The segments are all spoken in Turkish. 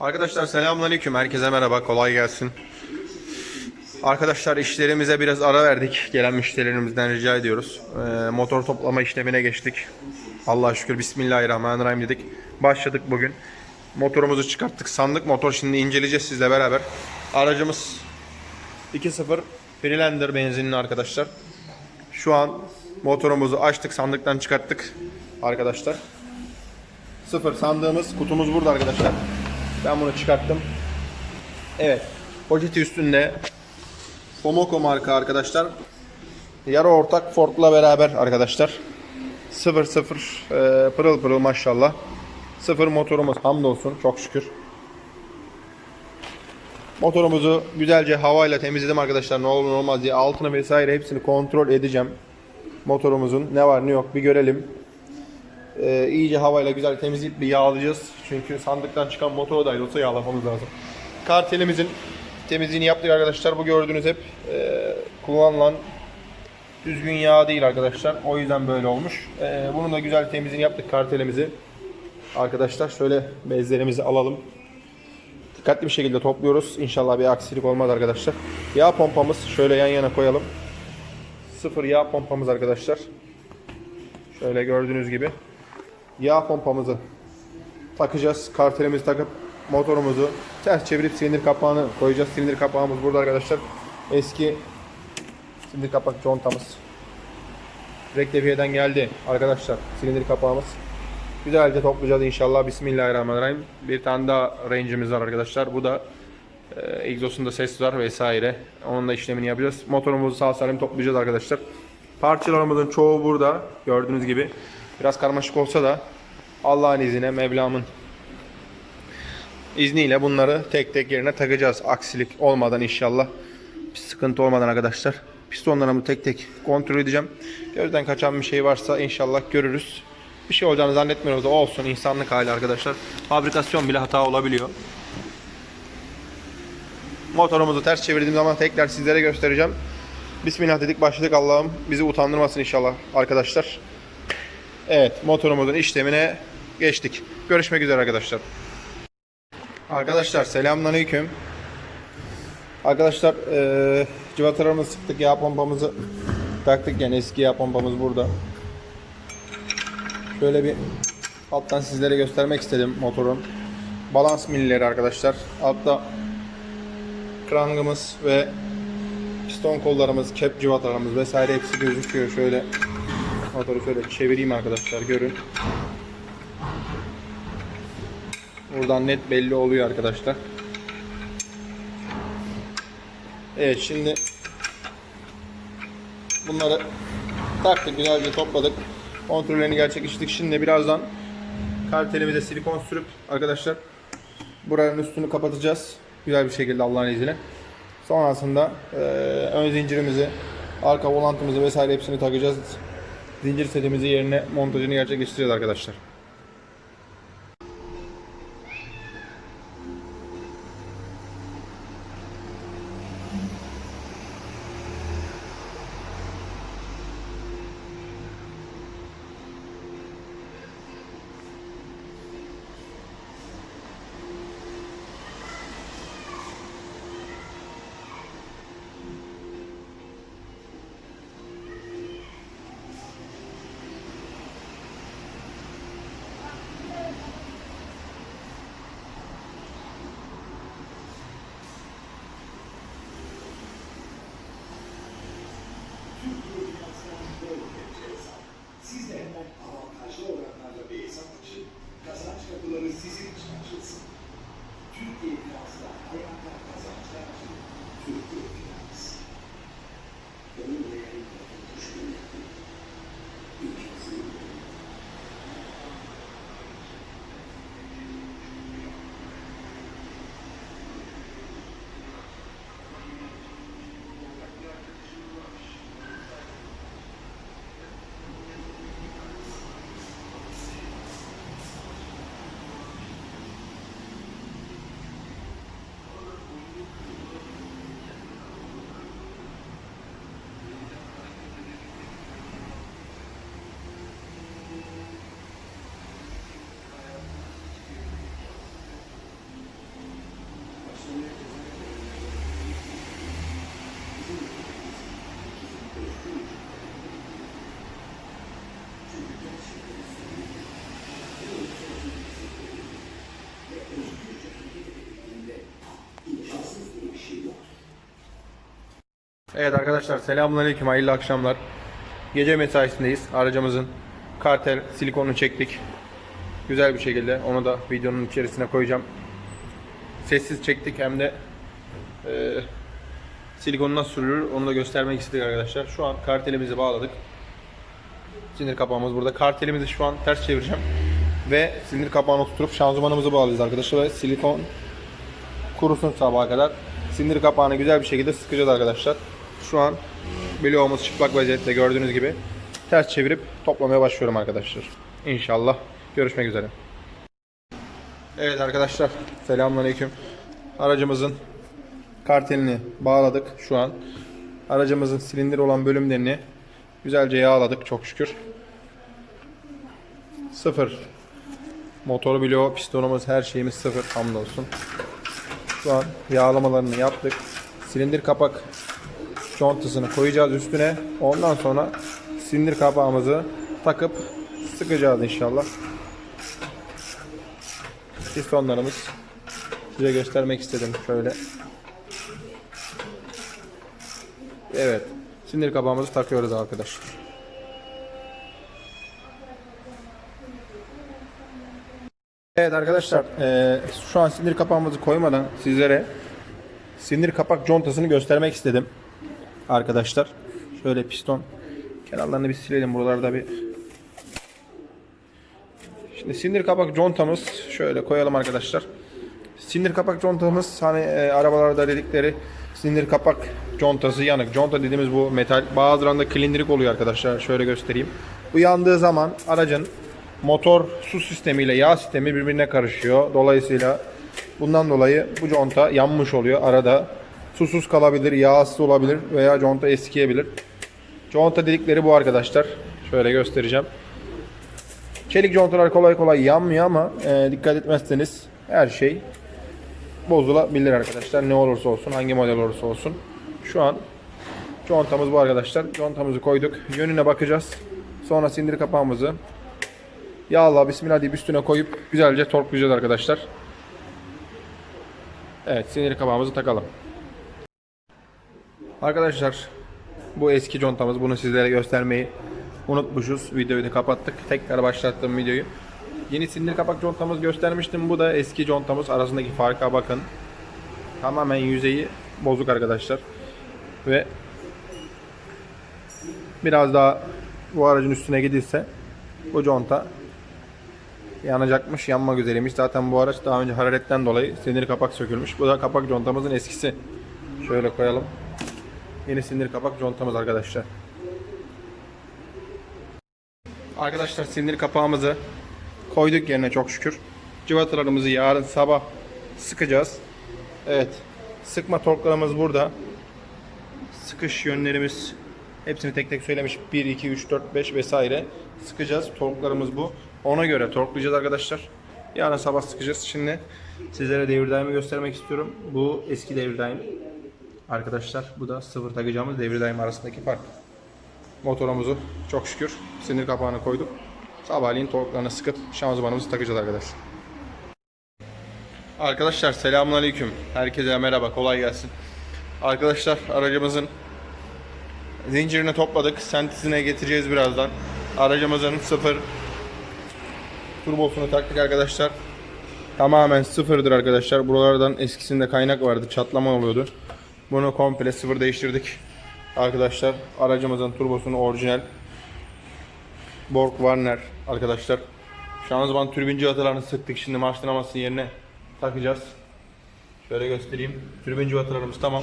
Arkadaşlar selamünaleyküm. Herkese merhaba. Kolay gelsin. Arkadaşlar işlerimize biraz ara verdik. Gelen müşterilerimizden rica ediyoruz. Ee, motor toplama işlemine geçtik. Allah'a şükür Bismillahirrahmanirrahim dedik. Başladık bugün. Motorumuzu çıkarttık. Sandık motor şimdi inceleyeceğiz sizle beraber. Aracımız 2.0 Freelander benzinli arkadaşlar. Şu an motorumuzu açtık. Sandıktan çıkarttık arkadaşlar. Sıfır sandığımız kutumuz burada arkadaşlar. Ben bunu çıkarttım. Evet. Poşeti üstünde Fomoco marka arkadaşlar. Yarı ortak Ford'la beraber arkadaşlar. 0 0 e, pırıl pırıl maşallah. Sıfır motorumuz hamdolsun çok şükür. Motorumuzu güzelce havayla temizledim arkadaşlar ne olur ne olmaz diye altını vesaire hepsini kontrol edeceğim. Motorumuzun ne var ne yok bir görelim. Ee, iyice havayla güzel temizleyip bir yağlayacağız. Çünkü sandıktan çıkan motoru dahi olsa yağlamamız lazım. Kartelimizin temizliğini yaptık arkadaşlar. Bu gördüğünüz hep e, kullanılan düzgün yağ değil arkadaşlar. O yüzden böyle olmuş. E, bunun da güzel temizliğini yaptık kartelimizi. Arkadaşlar şöyle bezlerimizi alalım. Dikkatli bir şekilde topluyoruz. İnşallah bir aksilik olmaz arkadaşlar. Yağ pompamız şöyle yan yana koyalım. Sıfır yağ pompamız arkadaşlar. Şöyle gördüğünüz gibi yağ pompamızı takacağız. Kartelimizi takıp motorumuzu ters çevirip silindir kapağını koyacağız. Silindir kapağımız burada arkadaşlar. Eski silindir kapak contamız. Rektefiyeden geldi arkadaşlar silindir kapağımız. Güzelce toplayacağız inşallah. Bismillahirrahmanirrahim. Bir tane daha range'imiz var arkadaşlar. Bu da e, egzosunda ses var vesaire. Onun da işlemini yapacağız. Motorumuzu sağ salim toplayacağız arkadaşlar. Parçalarımızın çoğu burada. Gördüğünüz gibi. Biraz karmaşık olsa da Allah'ın izniyle Mevlam'ın izniyle bunları tek tek yerine takacağız. Aksilik olmadan inşallah. Bir sıkıntı olmadan arkadaşlar. Pistonlarımı tek tek kontrol edeceğim. Gözden kaçan bir şey varsa inşallah görürüz. Bir şey olacağını zannetmiyoruz da olsun insanlık hali arkadaşlar. Fabrikasyon bile hata olabiliyor. Motorumuzu ters çevirdiğim zaman tekrar sizlere göstereceğim. Bismillah dedik başladık Allah'ım bizi utandırmasın inşallah arkadaşlar. Evet motorumuzun işlemine geçtik. Görüşmek üzere arkadaşlar. Arkadaşlar selamünaleyküm. Arkadaşlar eee cıvatalarımızı sıktık yağ pompamızı taktık yani eski yağ pompamız burada. Şöyle bir alttan sizlere göstermek istedim motorun. Balans milleri arkadaşlar. Altta krangımız ve piston kollarımız, kep cıvatalarımız vesaire hepsi gözüküyor. Şöyle motoru şöyle çevireyim arkadaşlar görün. Buradan net belli oluyor arkadaşlar. Evet şimdi bunları taktık güzelce topladık. Kontrollerini gerçekleştirdik. Şimdi birazdan kartelimize silikon sürüp arkadaşlar buranın üstünü kapatacağız. Güzel bir şekilde Allah'ın izniyle. Sonrasında eee, ön zincirimizi, arka volantımızı vesaire hepsini takacağız. Zincir setimizi yerine montajını gerçekleştireceğiz arkadaşlar. Siz de avantajlı oranlarda bir hesap açın, kazanç kapıları sizin için açılsın. Türkiye finansla hayata kazançlar açın. Türkiye Evet arkadaşlar selamünaleyküm hayırlı akşamlar. Gece mesaisindeyiz. Aracımızın kartel silikonunu çektik. Güzel bir şekilde onu da videonun içerisine koyacağım. Sessiz çektik hem de e, silikonu nasıl sürülür onu da göstermek istedik arkadaşlar. Şu an kartelimizi bağladık. Sinir kapağımız burada. Kartelimizi şu an ters çevireceğim. Ve sinir kapağını tutup şanzımanımızı bağlayacağız arkadaşlar. Ve silikon kurusun sabaha kadar. Sindir kapağını güzel bir şekilde sıkacağız arkadaşlar. Şu an bloğumuz çıplak vaziyette gördüğünüz gibi ters çevirip toplamaya başlıyorum arkadaşlar. İnşallah görüşmek üzere. Evet arkadaşlar selamünaleyküm. Aracımızın kartelini bağladık şu an. Aracımızın silindir olan bölümlerini güzelce yağladık çok şükür. Sıfır. Motor bloğu, pistonumuz, her şeyimiz sıfır hamdolsun. Şu an yağlamalarını yaptık. Silindir kapak contasını koyacağız üstüne. Ondan sonra silindir kapağımızı takıp sıkacağız inşallah. Pistonlarımız size göstermek istedim şöyle. Evet. Silindir kapağımızı takıyoruz arkadaşlar. Evet arkadaşlar eee, şu an sinir kapağımızı koymadan sizlere sinir kapak contasını göstermek istedim. Arkadaşlar şöyle piston kenarlarını bir silelim buralarda bir. Şimdi sinir kapak contamız şöyle koyalım arkadaşlar. Sinir kapak contamız hani e, arabalarda dedikleri sinir kapak contası yanık. Conta dediğimiz bu metal. Bazılarında kilindirik oluyor arkadaşlar. Şöyle göstereyim. Bu yandığı zaman aracın motor su sistemiyle yağ sistemi birbirine karışıyor. Dolayısıyla bundan dolayı bu conta yanmış oluyor. Arada susuz kalabilir, yağsız olabilir veya conta eskiyebilir. Conta dedikleri bu arkadaşlar. Şöyle göstereceğim. Çelik contalar kolay kolay yanmıyor ama e, dikkat etmezseniz her şey bozulabilir arkadaşlar. Ne olursa olsun, hangi model olursa olsun. Şu an contamız bu arkadaşlar. Contamızı koyduk. Yönüne bakacağız. Sonra sindir kapağımızı yağla bismillah deyip üstüne koyup güzelce torklayacağız arkadaşlar. Evet sinir kapağımızı takalım. Arkadaşlar bu eski contamız. Bunu sizlere göstermeyi unutmuşuz. Videoyu da kapattık. Tekrar başlattım videoyu. Yeni sindir kapak contamız göstermiştim. Bu da eski contamız. Arasındaki farka bakın. Tamamen yüzeyi bozuk arkadaşlar. Ve biraz daha bu aracın üstüne gidilse bu conta yanacakmış, yanmak üzereymiş. Zaten bu araç daha önce hararetten dolayı sinir kapak sökülmüş. Bu da kapak contamızın eskisi. Şöyle koyalım. Yeni sinir kapak contamız arkadaşlar. Arkadaşlar sinir kapağımızı koyduk yerine çok şükür. Cıvatalarımızı yarın sabah sıkacağız. Evet. Sıkma torklarımız burada. Sıkış yönlerimiz hepsini tek tek söylemiş. 1, 2, 3, 4, 5 vesaire. Sıkacağız. Torklarımız bu. Ona göre torklayacağız arkadaşlar. Yarın sabah sıkacağız. Şimdi sizlere devir daimi göstermek istiyorum. Bu eski devir daim. Arkadaşlar bu da sıfır takacağımız devir daim arasındaki fark. Motorumuzu çok şükür sinir kapağını koyduk. Sabahleyin torklarını sıkıp şanzımanımızı takacağız arkadaşlar. Arkadaşlar selamünaleyküm. Herkese merhaba, kolay gelsin. Arkadaşlar aracımızın zincirini topladık. Sentisine getireceğiz birazdan. Aracımızın sıfır turbosunu taktık arkadaşlar. Tamamen sıfırdır arkadaşlar. Buralardan eskisinde kaynak vardı. Çatlama oluyordu. Bunu komple sıfır değiştirdik. Arkadaşlar aracımızın turbosunu orijinal Borg Warner arkadaşlar. Şanzıman türbin cihatalarını sıktık. Şimdi marş dinamasının yerine takacağız. Şöyle göstereyim. Türbin cihatalarımız tamam.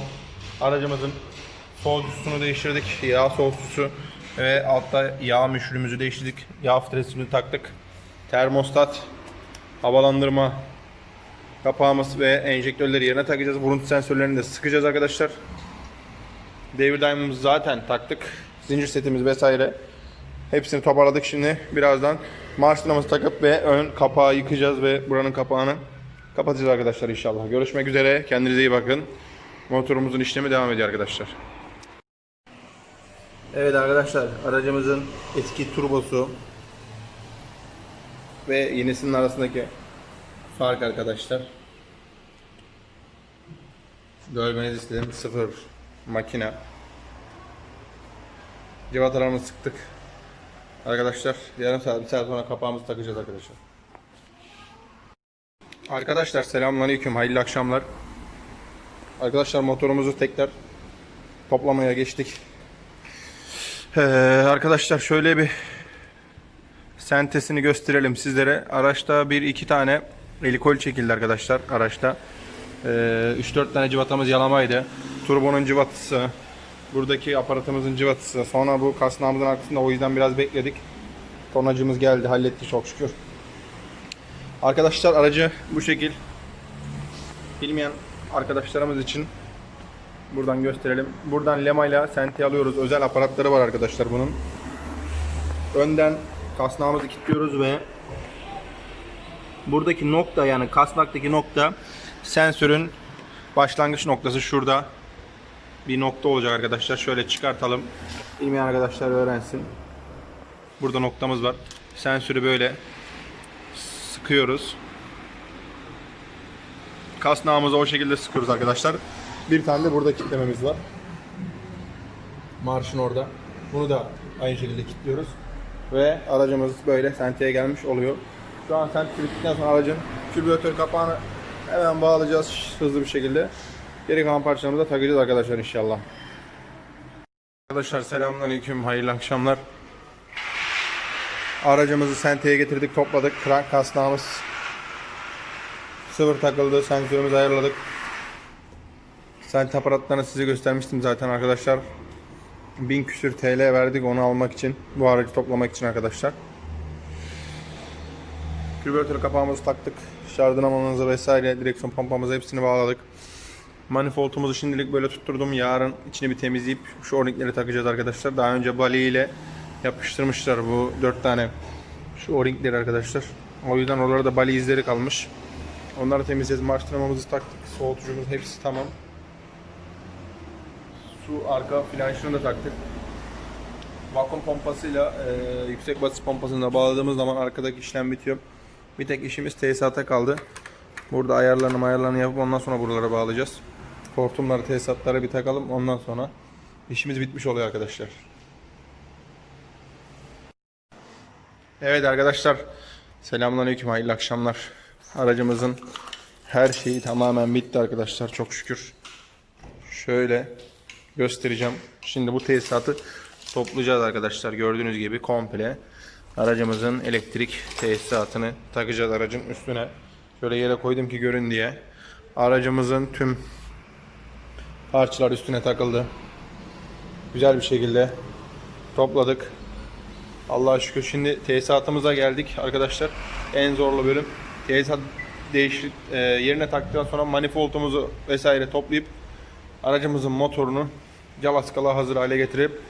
Aracımızın soğutucusunu değiştirdik. Yağ soğutucusu ve altta yağ müşürümüzü değiştirdik. Yağ filtresini taktık. Termostat, havalandırma kapağımız ve enjektörleri yerine takacağız. Burun sensörlerini de sıkacağız arkadaşlar. Devir daimimizi zaten taktık. Zincir setimiz vesaire. Hepsini toparladık şimdi. Birazdan marş dinamızı takıp ve ön kapağı yıkacağız ve buranın kapağını kapatacağız arkadaşlar inşallah. Görüşmek üzere. Kendinize iyi bakın. Motorumuzun işlemi devam ediyor arkadaşlar. Evet arkadaşlar aracımızın eski turbosu ve yenisinin arasındaki fark arkadaşlar. Görmenizi istedim. Sıfır makine. Civatalarımızı sıktık. Arkadaşlar yarım saat bir saat sonra kapağımızı takacağız arkadaşlar. Arkadaşlar selamünaleyküm. Hayırlı akşamlar. Arkadaşlar motorumuzu tekrar toplamaya geçtik. Ee, arkadaşlar şöyle bir sentesini gösterelim sizlere. Araçta bir iki tane elikol çekildi arkadaşlar araçta. Ee, 3-4 tane cıvatamız yalamaydı. Turbonun cıvatası, buradaki aparatımızın cıvatası. Sonra bu kasnağımızın arkasında o yüzden biraz bekledik. Tonacımız geldi, halletti çok şükür. Arkadaşlar aracı bu şekil. Bilmeyen arkadaşlarımız için buradan gösterelim. Buradan lemayla senti alıyoruz. Özel aparatları var arkadaşlar bunun. Önden kasnağımızı kilitliyoruz ve buradaki nokta yani kasnaktaki nokta sensörün başlangıç noktası şurada bir nokta olacak arkadaşlar. Şöyle çıkartalım. Bilmeyen arkadaşlar öğrensin. Burada noktamız var. Sensörü böyle sıkıyoruz. Kasnağımızı o şekilde sıkıyoruz arkadaşlar. Bir tane de burada kilitlememiz var. Marşın orada. Bunu da aynı şekilde kilitliyoruz. Ve aracımız böyle senteye gelmiş oluyor. Şu an sent bittikten sonra aracın kübülatör kapağını hemen bağlayacağız hızlı bir şekilde. Geri kalan parçalarımızı da takacağız arkadaşlar inşallah. Arkadaşlar selamünaleyküm, hayırlı akşamlar. Aracımızı senteye getirdik, topladık. Krank kasnağımız sıfır takıldı, sensörümüzü ayarladık. Sent aparatlarını size göstermiştim zaten arkadaşlar. 1000 küsür TL verdik onu almak için. Bu aracı toplamak için arkadaşlar. Kübülatör kapağımızı taktık. Şarj dinamomuzı vesaire direksiyon pompamızı hepsini bağladık. Manifoldumuzu şimdilik böyle tutturdum. Yarın içini bir temizleyip şu o-ringleri takacağız arkadaşlar. Daha önce bali ile yapıştırmışlar bu dört tane şu o-ringleri arkadaşlar. O yüzden oralarda da bali izleri kalmış. Onları temizleyeceğiz. Marş dinamomumuzu taktık. Soğutucumuz hepsi tamam. Su arka flanşını da taktık. Vakum pompasıyla e, yüksek basınç pompasını da bağladığımız zaman arkadaki işlem bitiyor. Bir tek işimiz tesisata kaldı. Burada ayarlarını ayarlarını yapıp ondan sonra buralara bağlayacağız. Hortumları, tesisatları bir takalım ondan sonra işimiz bitmiş oluyor arkadaşlar. Evet arkadaşlar selamünaleyküm hayırlı akşamlar. Aracımızın her şeyi tamamen bitti arkadaşlar çok şükür. Şöyle göstereceğim. Şimdi bu tesisatı toplayacağız arkadaşlar. Gördüğünüz gibi komple aracımızın elektrik tesisatını takacağız aracın üstüne. Şöyle yere koydum ki görün diye. Aracımızın tüm parçalar üstüne takıldı. Güzel bir şekilde topladık. Allah'a şükür şimdi tesisatımıza geldik arkadaşlar. En zorlu bölüm. Tesisat değiştir e, yerine taktıktan sonra manifoldumuzu vesaire toplayıp aracımızın motorunu calaskala hazır hale getirip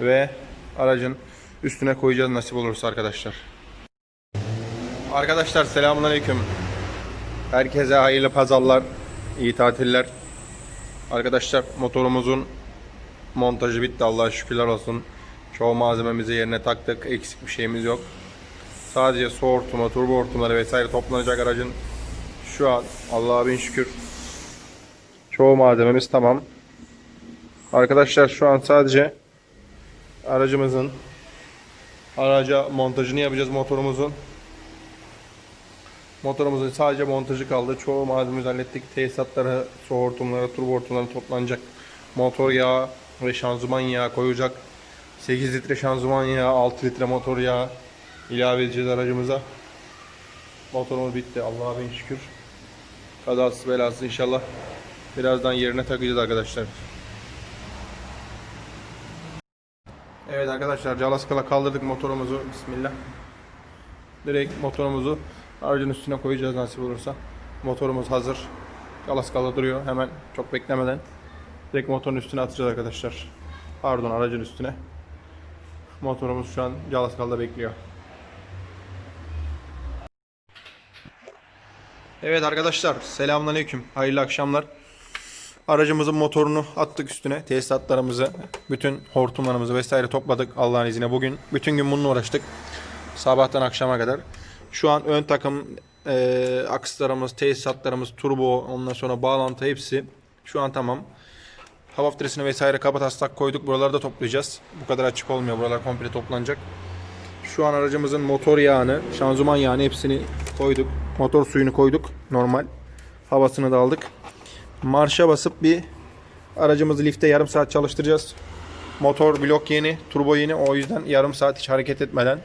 ve aracın üstüne koyacağız nasip olursa arkadaşlar. Arkadaşlar selamünaleyküm. Herkese hayırlı pazarlar, iyi tatiller. Arkadaşlar motorumuzun montajı bitti Allah'a şükürler olsun. Çoğu malzememizi yerine taktık. Eksik bir şeyimiz yok. Sadece su hortumu, turbo hortumları vesaire toplanacak aracın şu an Allah'a bin şükür çoğu malzememiz tamam. Arkadaşlar şu an sadece aracımızın araca montajını yapacağız motorumuzun. Motorumuzun sadece montajı kaldı. Çoğu malzemeyi hallettik. Tesisatları, su hortumları, turbo hortumları toplanacak. Motor yağı ve şanzıman yağı koyacak. 8 litre şanzıman yağı, 6 litre motor yağı ilave edeceğiz aracımıza. Motorumuz bitti. Allah'a bin şükür. Kazasız belasız inşallah. Birazdan yerine takacağız arkadaşlar. Evet arkadaşlar Calaskala kaldırdık motorumuzu. Bismillah. Direkt motorumuzu aracın üstüne koyacağız nasip olursa. Motorumuz hazır. Calaskala duruyor. Hemen çok beklemeden direkt motorun üstüne atacağız arkadaşlar. Pardon aracın üstüne. Motorumuz şu an Calaskala'da bekliyor. Evet arkadaşlar selamünaleyküm. Hayırlı akşamlar. Aracımızın motorunu attık üstüne. Tesisatlarımızı, bütün hortumlarımızı vesaire topladık Allah'ın izniyle. Bugün bütün gün bununla uğraştık. Sabahtan akşama kadar. Şu an ön takım e, akslarımız, tesisatlarımız, turbo, ondan sonra bağlantı hepsi şu an tamam. Hava filtresini vesaire kaba taslak koyduk. Buraları da toplayacağız. Bu kadar açık olmuyor. Buralar komple toplanacak. Şu an aracımızın motor yağını, şanzıman yağını hepsini koyduk. Motor suyunu koyduk. Normal. Havasını da aldık. Marşa basıp bir aracımızı lifte yarım saat çalıştıracağız. Motor blok yeni, turbo yeni. O yüzden yarım saat hiç hareket etmeden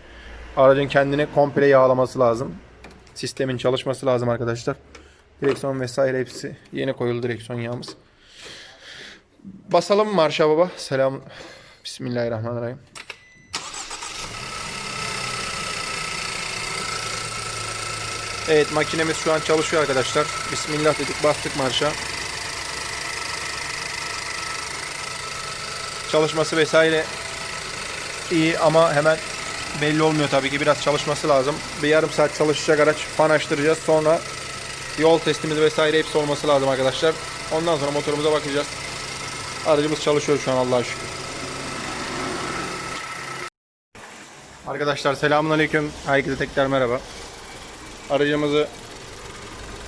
aracın kendini komple yağlaması lazım. Sistemin çalışması lazım arkadaşlar. Direksiyon vesaire hepsi yeni koyuldu direksiyon yağımız. Basalım marşa baba? Selam. Bismillahirrahmanirrahim. Evet makinemiz şu an çalışıyor arkadaşlar. Bismillah dedik bastık marşa. Çalışması vesaire iyi ama hemen belli olmuyor tabii ki biraz çalışması lazım. Bir yarım saat çalışacak araç fan açtıracağız sonra yol testimiz vesaire hepsi olması lazım arkadaşlar. Ondan sonra motorumuza bakacağız. Aracımız çalışıyor şu an Allah'a şükür. Arkadaşlar selamünaleyküm. Herkese tekrar merhaba. Aracımızı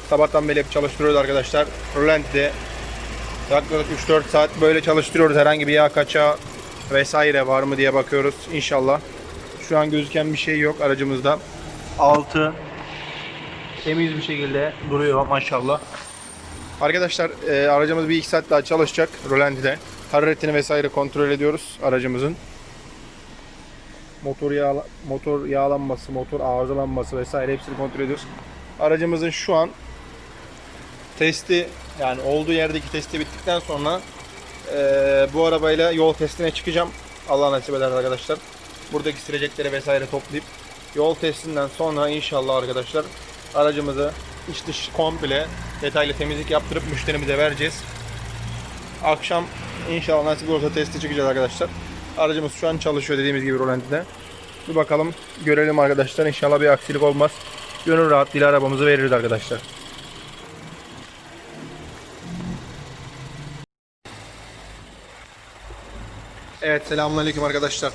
sabahtan beri hep çalıştırıyoruz arkadaşlar. Rölanti'de yaklaşık 3-4 saat böyle çalıştırıyoruz. Herhangi bir yağ kaçağı vesaire var mı diye bakıyoruz. İnşallah. Şu an gözüken bir şey yok aracımızda. Altı temiz bir şekilde duruyor maşallah. Arkadaşlar e, aracımız bir iki saat daha çalışacak rölantide. Hararetini vesaire kontrol ediyoruz aracımızın. Motor yağla, motor yağlanması, motor arızalanması vesaire hepsini kontrol ediyoruz. Aracımızın şu an testi yani olduğu yerdeki testi bittikten sonra e, bu arabayla yol testine çıkacağım. Allah nasip eder arkadaşlar. Buradaki silecekleri vesaire toplayıp yol testinden sonra inşallah arkadaşlar aracımızı iç dış komple detaylı temizlik yaptırıp müşterimize vereceğiz. Akşam inşallah nasip olursa testi çıkacağız arkadaşlar. Aracımız şu an çalışıyor dediğimiz gibi rolantide. Bir bakalım görelim arkadaşlar. İnşallah bir aksilik olmaz. Gönül rahatlığıyla arabamızı veririz arkadaşlar. Evet selamünaleyküm arkadaşlar.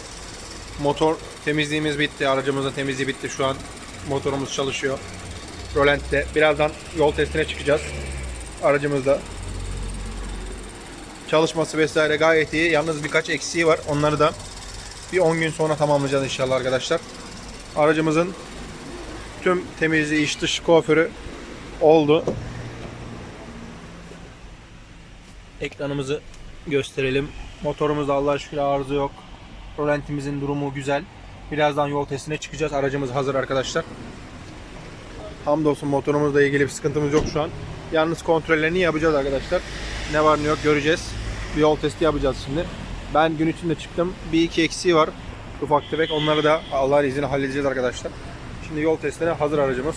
Motor temizliğimiz bitti. Aracımızın temizliği bitti şu an. Motorumuz çalışıyor. Rolant'te. Birazdan yol testine çıkacağız. Aracımızda. Çalışması vesaire gayet iyi. Yalnız birkaç eksiği var. Onları da bir 10 gün sonra tamamlayacağız inşallah arkadaşlar. Aracımızın tüm temizliği, iç dış kuaförü oldu. Ekranımızı gösterelim. Motorumuzda Allah'a şükür arıza yok. Rolantimizin durumu güzel. Birazdan yol testine çıkacağız. Aracımız hazır arkadaşlar. Hamdolsun motorumuzla ilgili bir sıkıntımız yok şu an. Yalnız kontrollerini yapacağız arkadaşlar. Ne var ne yok göreceğiz. Bir yol testi yapacağız şimdi. Ben gün içinde çıktım. Bir iki eksiği var. Ufak tefek. Onları da Allah'ın izniyle halledeceğiz arkadaşlar. Şimdi yol testine hazır aracımız.